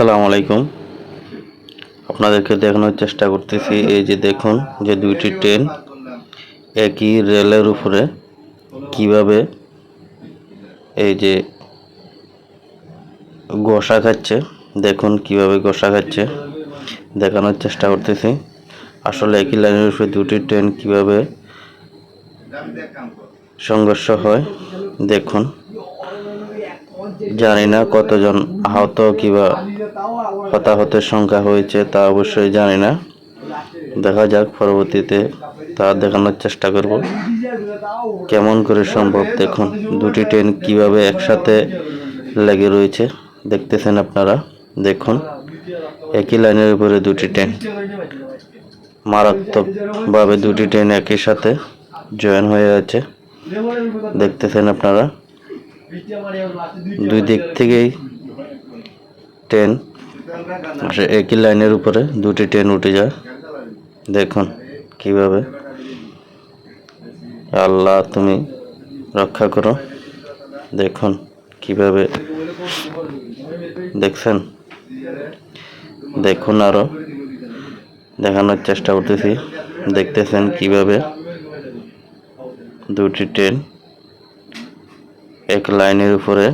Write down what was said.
আসসালামু আলাইকুম। আপনাদেরকে দেখানোর চেষ্টা করতেছি, এই যে দেখুন যে দুইটি ট্রেন একই রেলের উপরে কীভাবে এই যে গোসা খাচ্ছে, দেখুন কীভাবে গোসা খাচ্ছে, দেখানোর চেষ্টা করতেছি। আসলে একই লাইনের উপরে দুটি ট্রেন কীভাবে সংঘর্ষ হয়, দেখুন। জানি না কতজন আহত কিবা হতাহতের সংখ্যা হয়েছে তা অবশ্যই জানি না। দেখা যাক, পরবর্তীতে তা দেখানোর চেষ্টা করব। কেমন করে সম্ভব? দেখুন, দুটি ট্রেন কীভাবে একসাথে লেগে রয়েছে, দেখতেছেন আপনারা? দেখুন, একই লাইনের উপরে দুটি ট্রেন। মারাত্মকভাবে দুটি ট্রেন একই সাথে জয়েন হয়ে আছে। দেখতেছেন আপনারা? দুই দিক থেকেই ট্রেন আসে একই লাইনের উপরে, দুটি ট্রেন উঠে যায়। দেখুন কীভাবে। আল্লাহ তুমি রক্ষা করো। দেখুন কীভাবে। দেখছেন? দেখুন আরও। দেখানোর চেষ্টা করতেছি। দেখতেছেন কীভাবে। দুটি ট্রেন এক লাইনের উপরে